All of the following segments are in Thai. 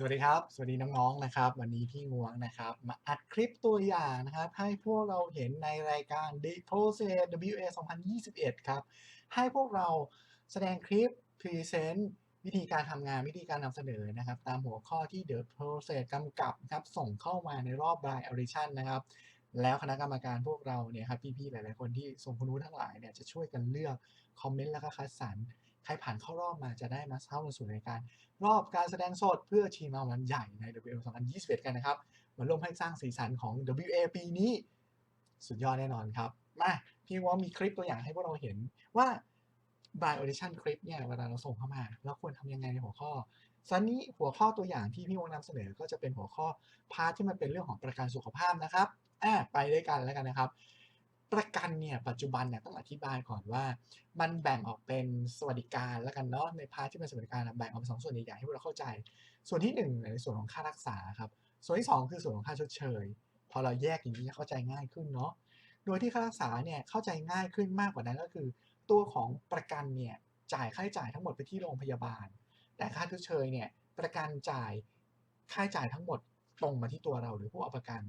สวัสดีครับ สวัสดีน้องๆนะครับ วันนี้พี่งวงนะครับ มาอัดคลิปตัวอย่างนะครับ ให้พวกเราเห็นในรายการ The Process WA 2021 ครับ ให้พวกเราแสดงคลิป พรีเซนต์วิธีการทำงานวิธีการนำเสนอนะครับ ตามหัวข้อที่ The Process กำกับนะครับ ส่งเข้ามาในรอบ Blind Audition นะครับ แล้วคณะกรรมการพวกเราเนี่ยครับพี่ๆหลายๆคนที่ส่งคุณรู้ทั้งหลายเนี่ยจะช่วยกันเลือกคอมเมนต์แล้วก็คัดสรร ครผ่านเข้ารอบมาจะได้มาเข้ามาสู่รายการรอบการแสดงสดเพื่อชิงรางวัลใหญ่ใน WA 2021 กันนะครับมาร่วมให้สร้างสีสันของ WA ปีนี้ สุดยอดแน่นอนครับ มาพี่ว่ามีคลิปตัวอย่างให้พวกเราเห็นว่า by audition คลิปเนี่ยเวลาเราส่งเข้ามาเราควรทำยังไงในหัวข้อสันนี้หัวข้อตัวอย่างที่พี่วงนำเสนอก็จะเป็นหัวข้อพาร์ทที่มันเป็นเรื่องของประกันสุขภาพนะครับอะไปด้วยกันแล้วกันนะครับ ประกันเนี่ยปัจจุบันเนี่ยต้องอธิบายก่อนว่า มันแบ่งออกเป็นสวัสดิการแล้วกันเนาะในพาร์ทที่เป็นสวัสดิการแบ่งออกเป็นสองส่วนใหญ่ๆให้พวกเราเข้าใจ ส่วนที่หนึ่งในส่วนของค่ารักษาครับส่วนที่สองคือส่วนของค่าชดเชย พอเราแยกอย่างนี้จะเข้าใจง่ายขึ้นเนาะโดยที่ค่ารักษาเนี่ยเข้าใจง่ายขึ้นมากกว่านั้นก็คือ ตัวของประกันเนี่ยจ่ายค่าใช้จ่ายทั้งหมดไปที่โรงพยาบาล แต่ค่าชดเชยเนี่ยประกันจ่ายค่าใช้จ่ายทั้งหมดตรงมาที่ตัวเราหรือผู้เอาประกัน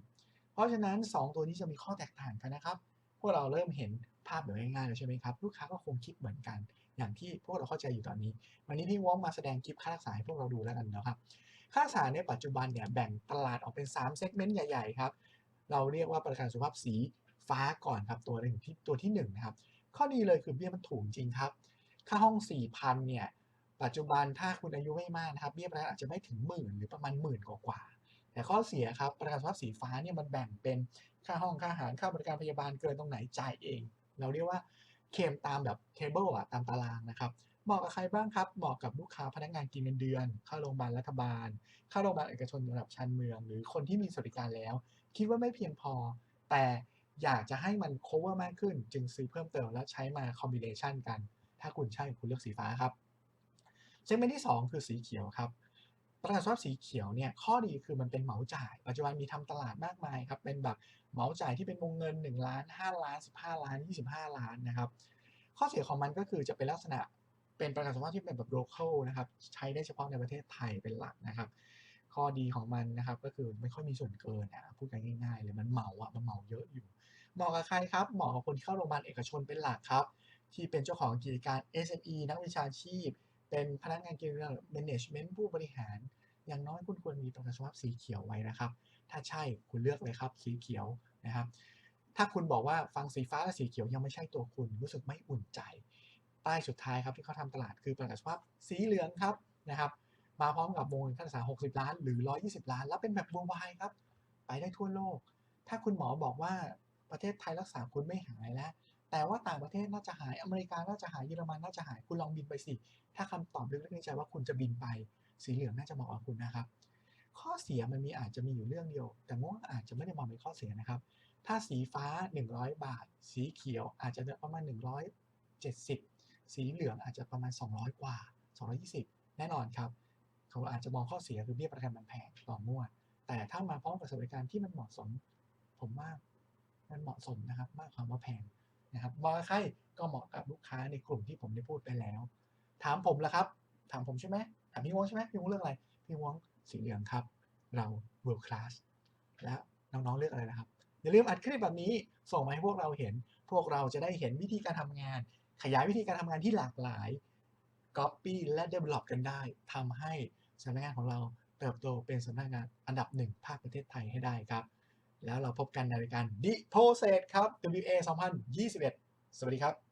เพราะฉะนั้น 2 ตัวนี้จะมีข้อแตกต่างกันนะครับ พวกเราเริ่มเห็นภาพแบบง่ายๆแล้วใช่ไหมครับ ลูกค้าก็คงคิดเหมือนกัน อย่างที่พวกเราเข้าใจอยู่ตอนนี้ วันนี้พี่วอมมาแสดงคลิปค่ารักษาให้พวกเราดูแล้วกันนะครับ ค่ารักษาในปัจจุบันเนี่ยแบ่งตลาดออกเป็น3เซกเมนต์ใหญ่ๆครับ เราเรียกว่าประกันสุขภาพสีฟ้าก่อนครับตัวหนึ่งที่ตัวที่1นะครับ ข้อดีเลยคือเบี้ยมันถูกจริงครับ ค่าห้อง 4,000เนี่ย ปัจจุบันถ้าคุณอายุไม่มากนะครับ เบี้ยประกันอาจจะไม่ถึงหมื่นหรือประมาณหมื่นกว่าๆ แต่ข้อเสียครับประกันสุขภาพสีฟ้าเนี่ยมันแบ่งเป็นค่าห้องค่าอาหารค่าบริการพยาบาลเกินตรงไหนจ่ายเอง เราเรียกว่าเคมตามแบบเทเบิลอะตามตารางนะครับเหมาะกับใครบ้างครับเหมาะกับลูกค้าพนักงานกินเงินเดือนค่าโรงพยาบาลรัฐบาลค่าโรงพยาบาลเอกชนระดับชานเมือง หรือคนที่มีสวัสดิการแล้ว คิดว่าไม่เพียงพอ แต่อยากจะให้มัน cover มากขึ้น จึงซื้อเพิ่มเติมและใช้มา combination กัน ถ้าคุณใช่คุณเลือกสีฟ้าครับเซกเมนต์ที่ 2 คือสีเขียวครับ ประกันสุขภาพสีเขียวเนี่ยข้อดีคือมันเป็นเหมาจ่าย ปัจจุบันมีทำตลาดมากมายครับเป็นแบบเหมาจ่ายที่เป็นวงเงิน 1 ล้าน 5 ล้าน 15 ล้าน 25 ล้านนะครับข้อเสียของมันก็คือจะเป็นลักษณะเป็นประกันสุขภาพที่เป็นแบบ local นะครับใช้ได้เฉพาะในประเทศไทยเป็นหลักนะครับ ข้อดีของมันนะครับก็คือไม่ค่อยมีส่วนเกินนะพูดกันง่ายๆเลยมันเหมาอะมันเหมาเยอะอยู่เหมาะกับใครครับเหมาะกับคนที่เข้าโรงพยาบาลเอกชนเป็นหลักครับ ที่เป็นเจ้าของกิจการ SME นักวิชาชีพ เป็นพนักงานกิจการ management ผู้บริหาร อย่างน้อยคุณควรมีประกันสุขภาพสีเขียวไว้นะครับ ถ้าใช่คุณเลือกเลยครับสีเขียวนะครับ ถ้าคุณบอกว่าฟังสีฟ้าและสีเขียวยังไม่ใช่ตัวคุณรู้สึกไม่อุ่นใจป้ายสุดท้ายครับที่เขาทำตลาดคือประกันสุขภาพสีเหลืองครับนะครับมาพร้อมกับวงเงินค่ารักษา 60 ล้าน หรือ 120 ล้าน แล้วเป็นแบบ worldwide ครับ ไปได้ทั่วโลก ถ้าคุณหมอบอกว่าประเทศไทยรักษาคุณไม่หายแล้ว แต่ว่าต่างประเทศน่าจะหาย อเมริกาน่าจะหาย เยอรมันน่าจะหาย คุณลองบินไปสิ ถ้าคำตอบลึกๆในใจว่าคุณจะบินไป สีเหลืองน่าจะเหมาะกับคุณนะครับ ข้อเสียมันมีอาจจะมีอยู่เรื่องเดียว แต่ว่าอาจจะไม่ได้มองเป็นข้อเสียนะครับ ถ้าสีฟ้า 100 บาท สีเขียวอาจจะประมาณ 170 สีเหลืองอาจจะประมาณ 200 กว่า 220 แน่นอนครับ เขาอาจจะมองข้อเสียคือเบี้ยประกันมันแพงต่องวดแต่ถ้ามาพร้อมกับสวัสดิการที่มันเหมาะสม ผมว่ามันเหมาะสมนะครับ มากความว่าแพง นะครับเหมาะกับใครก็เหมาะกับลูกค้าในกลุ่มที่ผมได้พูดไปแล้ว ถามผมละครับ ถามผมใช่ไหมถามพี่วงใช่ไหมพี่วงเลือกอะไร พี่วงสีเหลืองครับ เรา world class แล้วน้องๆเลือกอะไรนะครับ อย่าลืมอัดคลิปแบบนี้ส่งมาให้พวกเราเห็น พวกเราจะได้เห็นวิธีการทำงาน ขยายวิธีการทำงานที่หลากหลาย Copy และ Develop กันได้ทำให้สำนักงานของเราเติบโตเป็นสำนักงานอันดับหนึ่งภาคประเทศไทยให้ได้ครับ แล้วเราพบกันในรายการ The Process ครับ WA 2021 สวัสดีครับ